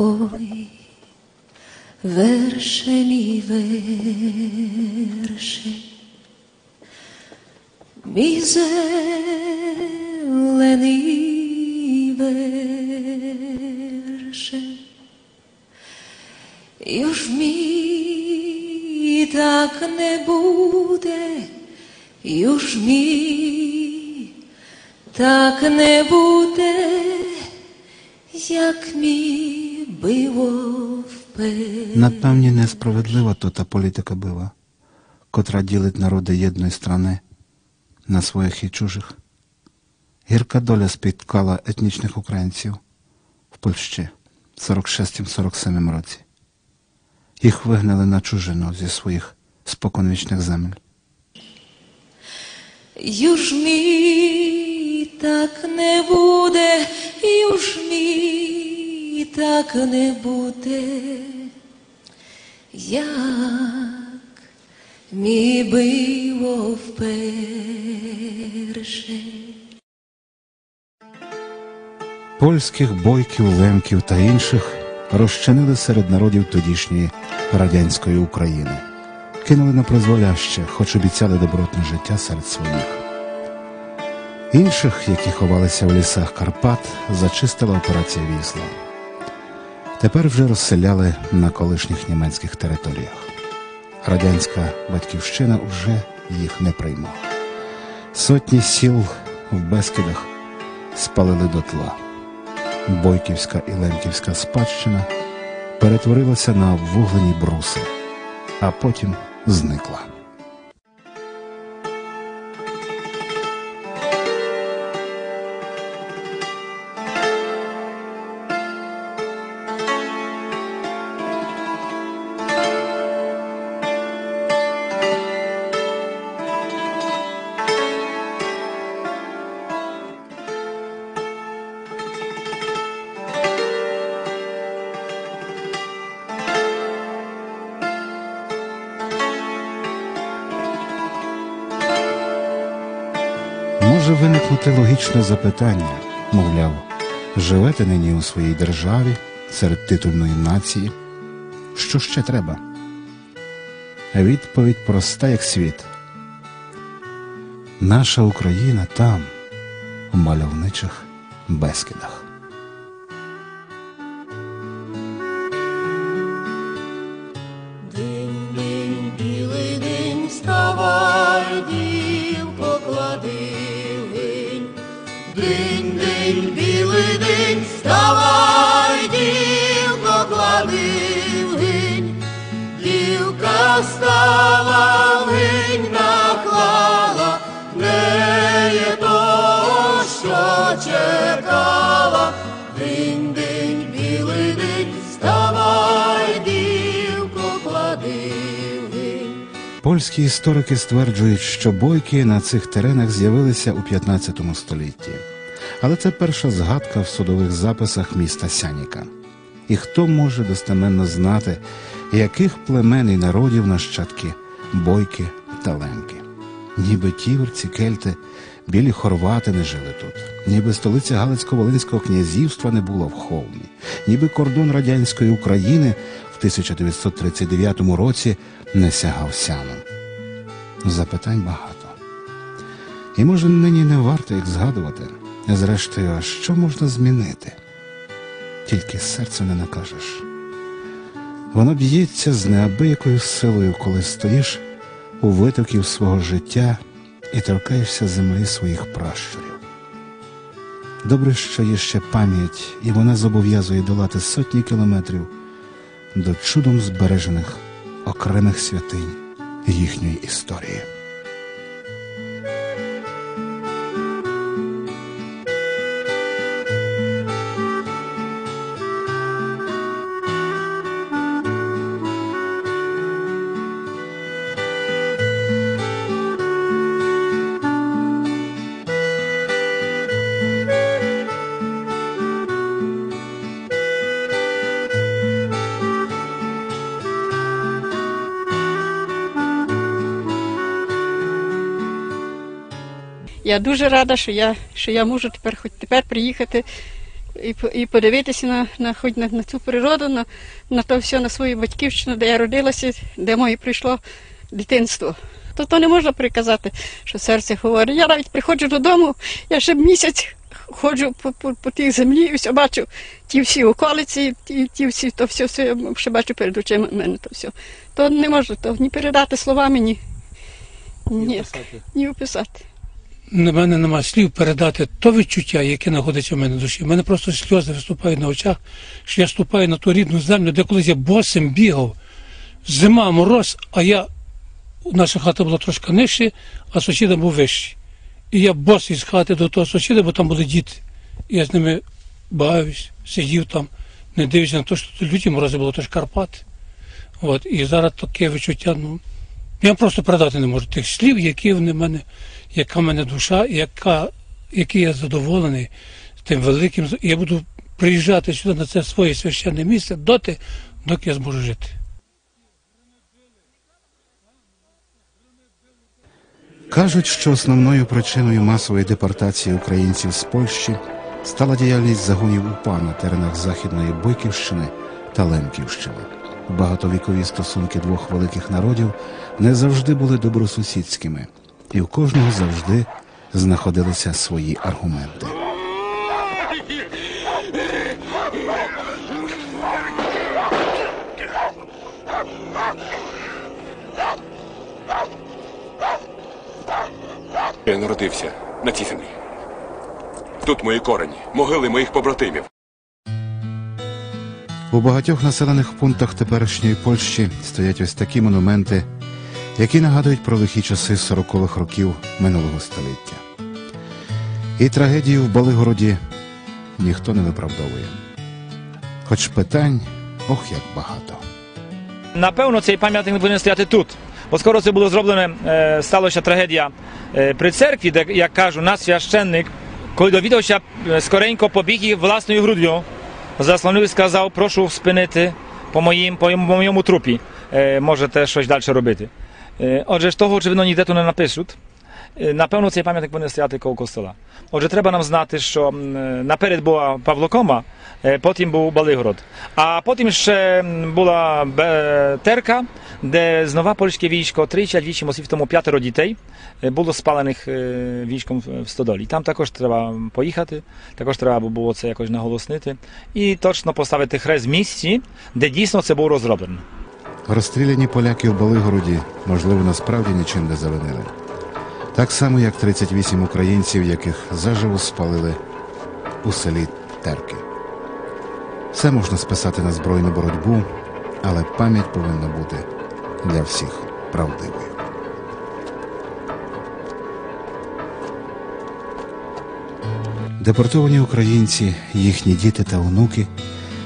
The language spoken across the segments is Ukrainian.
Ой, верше мій мій зелений верше, Юж мій так не буде, юж мій так не буде, як мій. Напевні несправедлива то та політика бива, котра ділить народи єдної страни на своїх і чужих. Гірка доля спіткала етнічних українців в Польщі в 46-47 році. Їх вигнали на чужину зі своїх споконвічних земель. Юж мій так не буде, юж мій так не буде, як мій било вперше. Польських бойків, лемків та інших розчинили серед народів тодішньої радянської України, кинули на призволяще, хоч обіцяли добротне життя серед своїх. Інших, які ховалися в лісах Карпат, зачистила операція Вісла. Тепер вже розселяли на колишніх німецьких територіях. Радянська батьківщина вже їх не приймала. Сотні сіл в Бескидах спалили дотла. Бойківська і Лемківська спадщина перетворилася на обвуглені бруси, а потім зникла. Може виникнути логічне запитання, мовляв, живете нині у своїй державі серед титульної нації. Що ще треба? Відповідь проста, як світ. Наша Україна там, у мальовничих безкидах. Дівка стала, гинь наклала, не є то, що чекала. День, день, білий день, вставай, дівко, клади. Польські історики стверджують, що бойки на цих теренах з'явилися у 15 столітті. Але це перша згадка в судових записах міста Сяніка. І хто може достеменно знати, яких племен і народів нащадки бойки та лемки? Ніби тіверці, кельти, білі хорвати не жили тут, ніби столиця Галицько-Волинського князівства не була в Холмі, ніби кордон радянської України в 1939 році не сягав сяном. Запитань багато. І може нині не варто їх згадувати. Зрештою, а що можна змінити? Тільки серцю не накажеш. Воно б'ється з неабиякою силою, коли стоїш у витоків свого життя і торкаєшся землі своїх пращурів. Добре, що є ще пам'ять, і вона зобов'язує долати сотні кілометрів до чудом збережених окремих святинь їхньої історії. Я дуже рада, що я, що я можу тепер хоч тепер приїхати і, і подивитися на, на, хоч на, на цю природу, на, на то все, на свою батьківщину, де я родилася, де моє прийшло дитинство. То, то не можна приказати, що серце говорить. Я навіть приходжу додому, я ще місяць ходжу по, по, по тій землі і все бачу ті всі околиці, ті, ті всі, то все, все я ще бачу перед очима мене то все. То не можу то ні передати словами, ні, ні, ні описати. На мене нема слів передати то відчуття, яке знаходиться в мене в душі. У мене просто сльози виступають на очах, що я ступаю на ту рідну землю, де колись я босим бігав. Зима, мороз, а я наша хата була трошки нижче, а сусіда був вищий. І я босий з хати до того сусіда, бо там були діти. Я з ними бавився, сидів там, не дивлячись на те, що люті морози було, то ж Карпати. От, і зараз таке відчуття, ну, я просто передати не можу тих слів, які вони в мене, яка в мене душа, яка, який я задоволений тим великим. Я буду приїжджати сюди на це своє священне місце доти, доки я зможу жити. Кажуть, що основною причиною масової депортації українців з Польщі стала діяльність загонів УПА на теренах Західної Бойківщини та Лемківщини. Багатовікові стосунки двох великих народів не завжди були добросусідськими, і в кожного завжди знаходилися свої аргументи. Я народився на цій землі. Тут мої корені, могили моїх побратимів. У багатьох населених пунктах теперішньої Польщі стоять ось такі монументи, які нагадують про лихі часи 40-х років минулого століття. І трагедію в Балигороді ніхто не виправдовує. Хоч питань ох як багато. Напевно, цей пам'ятник не повинен стояти тут. Бо скоро це було зроблено, е, сталася трагедія е, при церкві, де, як кажу, наш священник, коли довідався, е, скоренько побіг і власною груддю, заслонив і сказав, прошу спинити по, моїм, по моєму- трупі. Можете щось далі робити. Отже, ж того, очевидно, ніде тут не напишуть. Напевно, цей пам'ятник повинен стояти коло костола. Отже, треба нам знати, що наперед була Павлокома, потім був Балигород. А потім ще була Терка, де знову польське військо, тричі, двічі, мосів тому п'ятеро дітей було спалених військом в Стодолі. Там також треба поїхати, також треба було це якось наголоснити і точно поставити хрест в місці, де дійсно це було розроблено. Розстріляні поляки в Балигороді, можливо, насправді нічим не завинили. Так само, як 38 українців, яких заживо спалили у селі Терки. Все можна списати на збройну боротьбу, але пам'ять повинна бути для всіх правдивою. Депортовані українці, їхні діти та онуки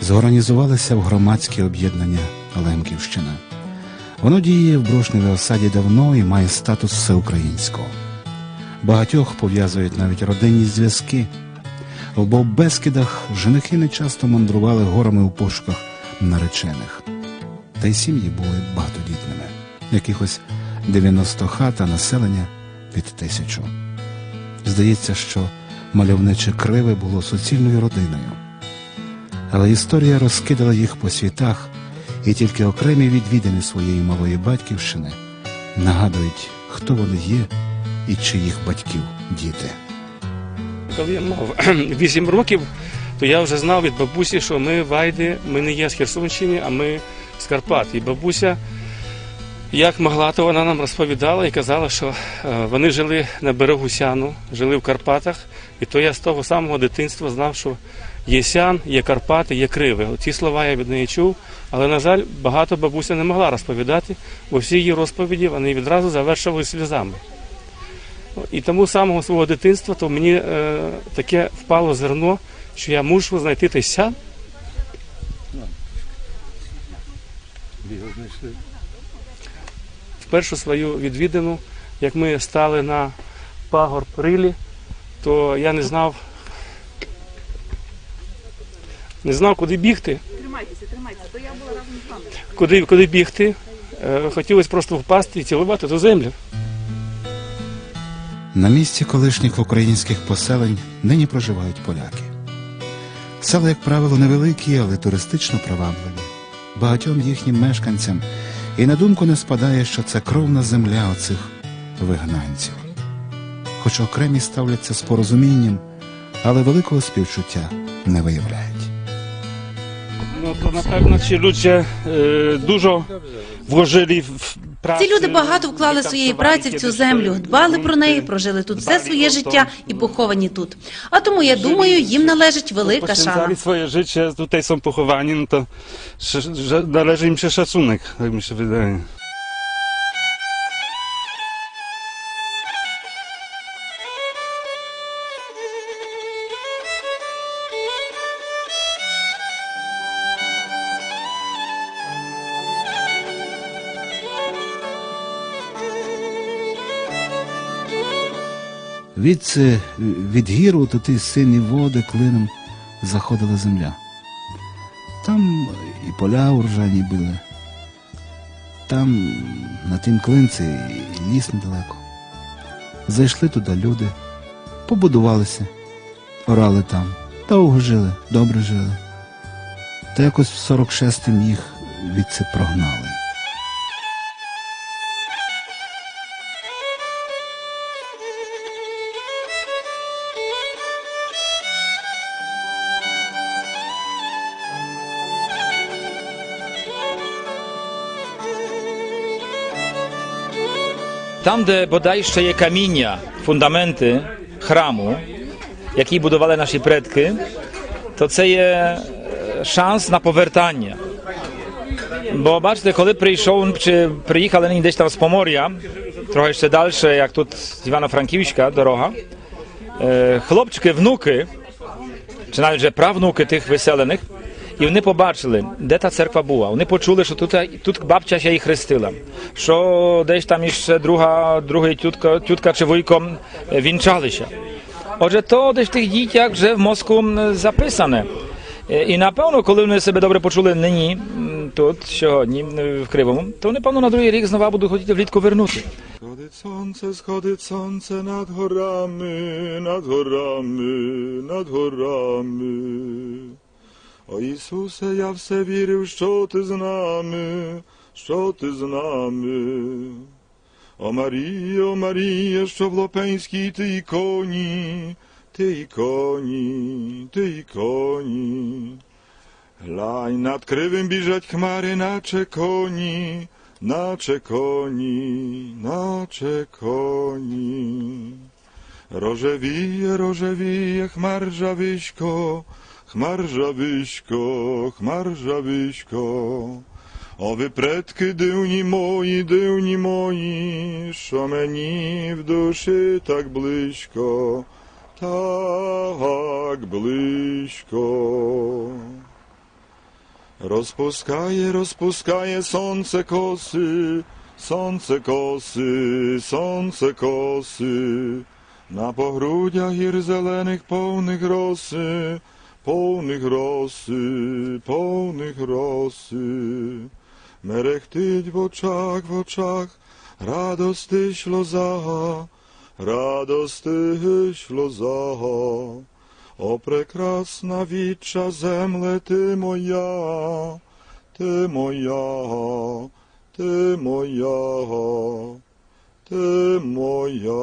зорганізувалися в громадське об'єднання Лемківщина. Воно діє в Брошневій осаді давно і має статус всеукраїнського. Багатьох пов'язують навіть родинні зв'язки. В Бескидах женихи не часто мандрували горами у пошуках наречених. Та й сім'ї були багатодітними. Якихось 90 хат, а населення під тисячу. Здається, що мальовниче криве було суцільною родиною. Але історія розкидала їх по світах, і тільки окремі відвідини своєї малої батьківщини нагадують, хто вони є і чиїх батьків діти. Коли я мав 8 років, то я вже знав від бабусі, що ми вайди, ми не є з Херсонщини, а ми з Карпат. І бабуся, як могла, то вона нам розповідала і казала, що е, вони жили на берегу Сяну, жили в Карпатах. І то я з того самого дитинства знав, що є Сян, є Карпати, є Криве. Ці слова я від неї чув, але, на жаль, багато бабуся не могла розповідати, бо всі її розповіді вони відразу завершували сльозами. І тому з самого свого дитинства то мені е, таке впало зерно, що я мушу знайти той сян. В першу свою відвідину, як ми стали на пагорб Рилі, то я не знав, не знав, куди бігти. Тримайтеся, тримайтеся, то я була разом з вами. Куди, куди бігти? Е, хотілося просто впасти і цілувати ту землю. На місці колишніх українських поселень нині проживають поляки. Села, як правило, невеликі, але туристично привабливі. Багатьом їхнім мешканцям і на думку не спадає, що це кровна земля оцих вигнанців. Хоч окремі ставляться з порозумінням, але великого співчуття не виявляють. No to na pewno ci ludzie e, dużo włożyli w w pracę. Ці люди багато вклали своєї праці в цю землю, дбали про неї, прожили тут все своє життя і поховані тут. А тому я думаю, їм належить велика шана. Poświęcali swoje życie, tutaj są pochowani, no to że, że należy im się szacunek, tak mi się wydaje. Відси від гіру то ті сині води клином заходила земля. Там і поля урожайні були. Там на тім клинці і ліс недалеко. Зайшли туди люди, побудувалися, орали там, довго жили, добре жили. Та якось в 46-м їх відси прогнали. Там, де бодай ще є каміння, фундаменти храму, які будували наші предки, то це є е, шанс на повертання. Бо бачите, коли прийшов чи приїхали нині десь там з Помор'я, трохи ще далі, як тут з Івано-Франківська дорога, е, хлопчики, внуки, чи навіть вже правнуки тих виселених, і вони побачили, де та церква була. Вони почули, що тут, тут бабця ще їх хрестила, що десь там іще друга, другий тютка, тютка чи вуйко е, вінчалися. Отже, то десь в тих дітях вже в мозку записане. Е, І напевно, коли вони себе добре почули нині, тут, сьогодні, в Кривому, то напевно на другий рік знову будуть хотіти влітку вернути. Schodить сонце, сходить сонце над горами, над горами, над горами. О Ісусе, я все вірив, що ти з нами, що ти з нами. О Марія, о Марія, що в Лопенській ти іконі, ти іконі, ти іконі. Глянь, над кривим біжать хмари, наче коні, наче коні, наче коні. Рожевіє, рожевіє, хмар жависько, хмар жависько. О ви предки дивні мої, дивні мої, що мені в душі так близько, так близько. Розпускає, розпускає сонце коси, сонце коси, сонце коси, на погрудях гір зелених повних роси, повних роси, повних роси. Мерехтить в очах, в очах, радости шлоза, радости шлоза. О, прекрасна віча земле ти моя, ти моя, ти моя, ти моя.